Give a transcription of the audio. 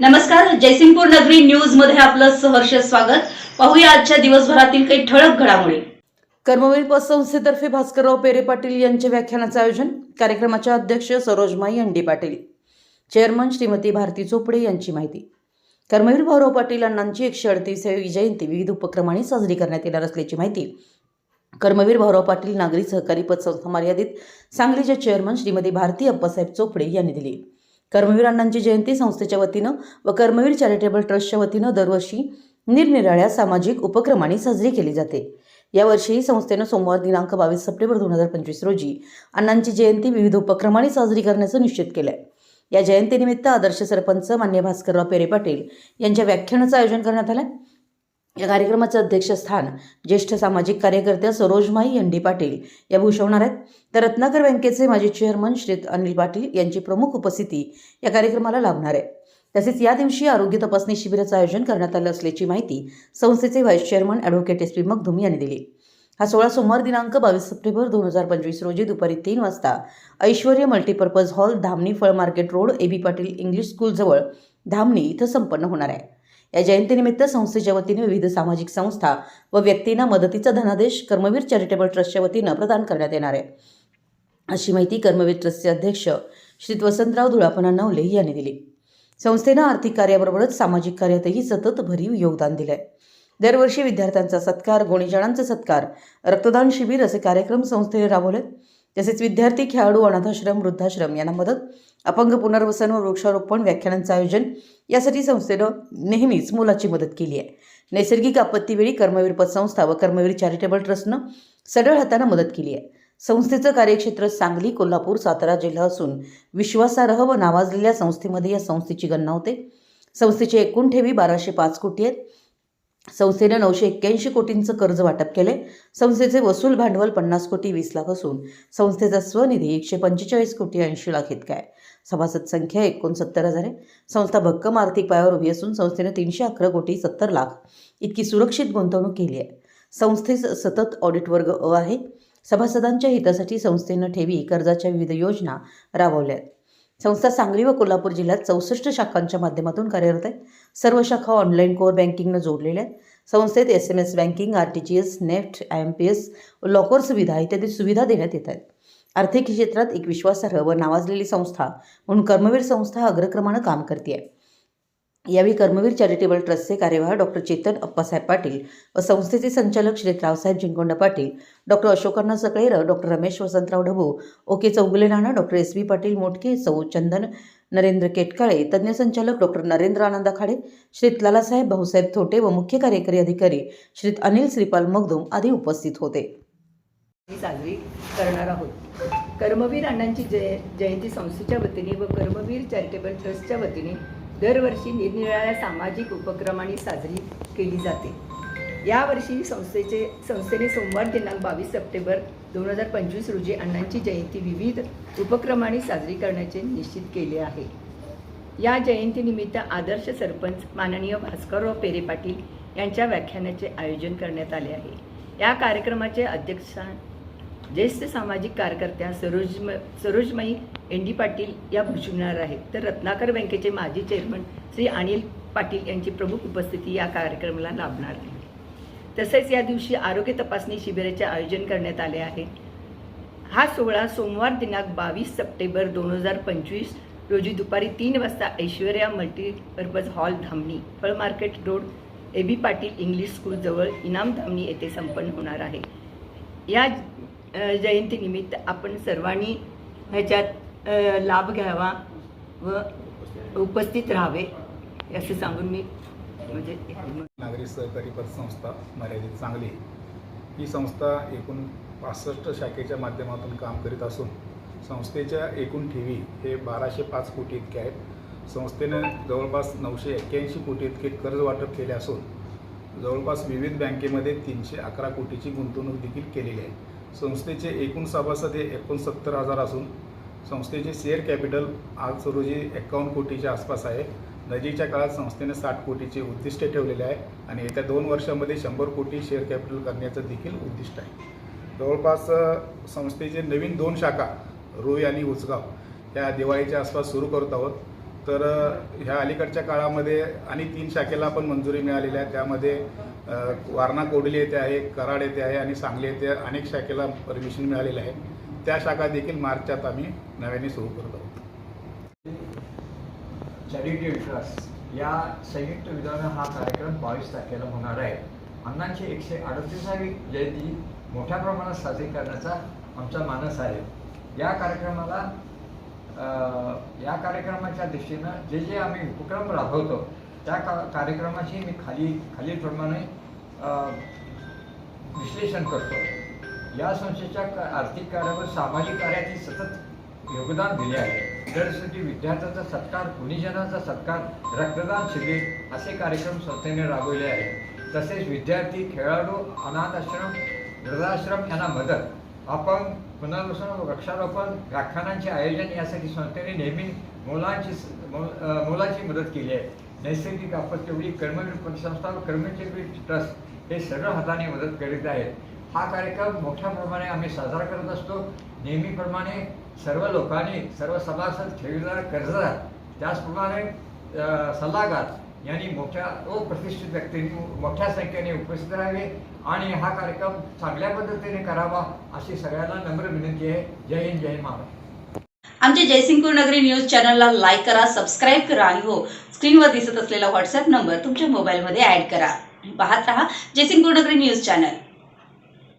नमस्कार जयसिंगपूर नगरी न्यूजमध्ये आपलं सहर्ष स्वागत. पाहूया आजच्या दिवसभरातील काही ठळक घडामोडी. कर्मवीर पतसंस्थेतर्फे भास्करराव पेरे पाटील यांच्या व्याख्यानाचं आयोजन कार्यक्रमाचे अध्यक्ष Sarojmai N D Patil. Chairman Shrimati Bharati Chopade यांची माहिती. कर्मवीर भाऊराव पाटील अण्णांची एकशे अडतीसावी जयंती विविध उपक्रमांनी साजरी करण्यात येणार असल्याची माहिती. कर्मवीर भाऊराव पाटील नागरी सहकारी पतसंस्था मर्यादित सांगलीच्या चेअरमन श्रीमती भारती अप्पासाहेब चोपडे यांनी दिली. कर्मवीर अण्णांची जयंती संस्थेच्या वतीनं व कर्मवीर चॅरिटेबल ट्रस्टच्या वतीनं दरवर्षी निरनिराळ्या सामाजिक उपक्रमांनी साजरी केली जाते. यावर्षीही संस्थेनं सोमवार दिनांक बावीस सप्टेंबर दोन हजार पंचवीस रोजी अण्णांची जयंती विविध उपक्रमांनी साजरी करण्याचं निश्चित केलं आहे या जयंतीनिमित्त आदर्श सरपंच मान्य भास्करराव पेरे पाटील यांच्या व्याख्यानाचं आयोजन करण्यात आलं आहे या कार्यक्रमाचं अध्यक्षस्थान ज्येष्ठ सामाजिक कार्यकर्त्या सरोजमाई एन डी पाटील या भूषवणार आहेत. तर रत्नाकर बँकेचे माजी चेअरमन श्री अनिल पाटील यांची प्रमुख उपस्थिती या कार्यक्रमाला लाभणार आहे. तसेच या दिवशी आरोग्य तपासणी शिबिराचं आयोजन करण्यात आलं असल्याची माहिती संस्थेचे vice chairman advocate S P Makhdoom यांनी दिली. हा सोळा सोमवार दिनांक बावीस सप्टेंबर दोन हजार पंचवीस रोजी दुपारी तीन वाजता ऐश्वर्य मल्टीपर्पज हॉल धामणी फळ market road A B Patil English स्कूलजवळ Dhamani इथं संपन्न होणार आहे. या जयंतीनिमित्त संस्थेच्या वतीने विविध सामाजिक संस्था व व्यक्तींना मदतीचा धनादेश कर्मवीर चॅरिटेबल ट्रस्टच्या वतीनं प्रदान करण्यात येणार आहे. अशी माहिती कर्मवीर ट्रस्टचे अध्यक्ष श्री वसंतराव धुळापना नवले यांनी दिली. संस्थेनं आर्थिक कार्याबरोबरच सामाजिक कार्यातही सतत भरीव योगदान दिलंय. दरवर्षी विद्यार्थ्यांचा सत्कार गुणीजनांचा सत्कार रक्तदान शिबिर असे कार्यक्रम संस्थेने राबवले तसेच विद्यार्थी खेळाडू अनाथाश्रम वृद्धाश्रम यांना मदत अपंग पुनर्वसन व वृक्षारोपण व्याख्यानांचं आयोजन यासाठी संस्थेनं नेहमीच मोलाची मदत केली आहे. नैसर्गिक आपत्तीवेळी कर्मवीर पतसंस्था व कर्मवीर चॅरिटेबल ट्रस्टनं सढळ हातानं मदत केली आहे. संस्थेचं कार्यक्षेत्र सांगली कोल्हापूर सातारा जिल्हा असून विश्वासार्ह व नावाजलेल्या संस्थेमध्ये या संस्थेची गणना होते. संस्थेची एकूण ठेवी बाराशे पाच कोटी आहेत. संस्थेनं नऊशे एक्क्याऐंशी कोटींचं कर्ज वाटप केले. संस्थेचे वसूल भांडवल पन्नास कोटी वीस लाख असून संस्थेचा स्वनिधी एकशे पंचेचाळीस कोटी ऐंशी लाख इतका आहे. सभासद संख्या एकोणसत्तर हजार आहे. संस्था भक्कम आर्थिक पायावर उभी असून संस्थेनं तीनशे अकरा कोटी सत्तर लाख इतकी सुरक्षित गुंतवणूक केली आहे. संस्थेस सतत ऑडिट वर्ग अ आहे. सभासदांच्या हितासाठी संस्थेनं ठेवी कर्जाच्या विविध योजना राबवल्या आहेत. संस्था सांगली व कोल्हापूर जिल्ह्यात चौसष्ट शाखांच्या माध्यमातून कार्यरत आहे. सर्व शाखा ऑनलाईन कोअर बँकिंगनं जोडलेल्या आहेत. संस्थेत S M S banking R T G S NEFT I M P S locker सुविधा इत्यादी सुविधा देण्यात येत आहेत. आर्थिक क्षेत्रात एक विश्वासार्ह व नावाजलेली संस्था म्हणून कर्मवीर संस्था अग्रक्रमानं काम करते आहे यावेळी कर्मवीर चॅरिटेबल ट्रस्टचे कार्यवाह डॉक्टर चेतन अप्पासाहेब पाटील व संस्थेचे संचालक श्री रावसाहेब जिंकोंड पाटील डॉक्टर अशोकांना सकळेर doctor Ramesh Vasantrao Dhabu okay Chougule Nana doctor S B Patil Motke सौ. चंदन नरेंद्र केटकाळे तज्ज्ञ संचालक डॉक्टर नरेंद्र आनंद खाडे श्रीत लालासाहेब भाऊसाहेब थोटे व मुख्य कार्यकारी अधिकारी श्रीत अनिल श्रीपाल मगदुम आदी उपस्थित होते. ही साजरी करणार आहोत. कर्मवीर अण्णांची जय जयंती संस्थेच्या वतीने व कर्मवीर चॅरिटेबल ट्रस्टच्या वतीने दरवर्षी निरनिराळ्या सामाजिक उपक्रमांनी साजरी केली जाते. यावर्षी संस्थेचे संस्थेने सोमवार दिनांक बावीस सप्टेंबर दोन हजार पंचवीस रोजी अण्णांची जयंती विविध उपक्रमांनी साजरी करण्याचे निश्चित केले आहे. या जयंतीनिमित्त आदर्श सरपंच माननीय भास्करराव पेरे पाटील यांच्या व्याख्यानाचे आयोजन करण्यात आले आहे. या कार्यक्रमाचे अध्यक्षस्थान ज्येष्ठ सामाजिक कार्यकर्त्या सरोजम सरोजमयी एन डी पाटील या भूषवणार आहेत. तर रत्नाकर बँकेचे माजी चेअरमन श्री अनिल पाटील यांची प्रमुख उपस्थिती या कार्यक्रमाला लाभणार आहे तसेच या दिवशी आरोग्य तपासणी शिबिराचे आयोजन करण्यात आले आहे. हा सोहळा सोमवार दिनांक बावीस सप्टेंबर दोन हजार पंचवीस रोजी दुपारी तीन वाजता ऐश्वर्या मल्टीपर्पज हॉल धामणी फळ market road A B Patil English स्कूलजवळ इनाम धामणी येथे संपन्न होणार आहे. या जयंतीनिमित्त आपण सर्वांनी ह्याच्यात लाभ घ्यावा व उपस्थित राहावे असं सांगून मी म्हणजे नागरी सहकारी पतसंस्था मर्यादित सांगली ही संस्था एकूण पासष्ट शाखेच्या माध्यमातून काम करीत असून संस्थेच्या एकूण ठेवी हे बाराशे पाच कोटी इतके आहेत. संस्थेनं जवळपास नऊशे एक्क्याऐंशी कोटी इतके कर्ज वाटप केले असून जवळपास विविध बँकेमध्ये तीनशे अकरा कोटीची गुंतवणूक देखील केलेली आहे. संस्थेचे एकूण सभासद हे एकोणसत्तर हजार असून संस्थेचे शेअर कॅपिटल आज रोजी एकावन्न कोटीच्या आसपास आहे. नजीकच्या काळात संस्थेने साठ कोटीचे उद्दिष्ट ठेवलेले आहे आणि येत्या दोन वर्षामध्ये शंभर कोटी शेअर कॅपिटल करण्याचं देखील उद्दिष्ट आहे. जवळपास संस्थेचे नवीन दोन शाखा रोई आणि उचगाव या दिवाळीच्या आसपास सुरू करत आहोत. तर ह्या अलीकडच्या काळामध्ये आणि तीन शाखेला पण मंजुरी मिळालेली आहे. त्यामध्ये वारणा कोडली येथे आहे कराड येथे आहे आणि सांगली येथे अनेक शाखेला परमिशन मिळालेलं आहे. त्या शाखा देखील मार्चच्यात आम्ही नव्याने सुरू करत आहोत. चॅरिटी ट्रस्ट या संयुक्त विधानं हा कार्यक्रम बावीस तारखेला होणार आहे. अण्णांची एकशे अडतीसावी जयंती मोठ्या प्रमाणात साजरी करण्याचा आमचा मानस आहे. या कार्यक्रमाला या कार्यक्रमाच्या दृष्टीनं जे जे आम्ही उपक्रम राबवतो त्या का कार्यक्रमाची मी खाली खालीलप्रमाणे विश्लेषण करतो. या संस्थेच्या आर्थिक कार्यावर सामाजिक कार्याची सतत योगदान दिले आहे. दरसाठी विद्यार्थ्यांचा सत्कार गुणीजनाचा सत्कार रक्तदान शिबिर असे कार्यक्रम संस्थेने राबवले आहेत. तसेच विद्यार्थी खेळाडू अनाथ आश्रम वृद्धाश्रम यांना मदत आपण पुनर्वसन वृक्षारोपण व्याख्यानांचे आयोजन यासाठी संस्थेने नेहमी मुलांची स- मोलाची मदत केली आहे. नैसर्गिक आपत्तीवरील कर्मवीर पतसंस्था व कर्मचारी ट्रस्ट हे सर्व हाताने मदत करीत आहेत. हा कार्यक्रम मोठ्या प्रमाणे आम्ही साजरा करत असतो. नेहमीप्रमाणे सर्व लोकांनी सर्व सभासद ठेवीदार कर्जदार त्याचप्रमाणे सल्लागार यांनी मोठ्या प्रतिष्ठित व्यक्तींनी मोठ्या संख्येने उपस्थित राहावे आणि हा कार्यक्रम चांगल्या पद्धतीने करावा अशी सगळ्यांना नम्र विनंती आहे. जय हिंद जय हिंद महाराष्ट्र. आमच्या जयसिंगपूर नगरी न्यूज चॅनलला लाईक करा सबस्क्राईब करा आणि हो स्क्रीनवर दिसत असलेला व्हॉट्सअप नंबर तुमच्या मोबाईलमध्ये ऍड करा. पाहत रहा जयसिंगपूर नगरी न्यूज चॅनल.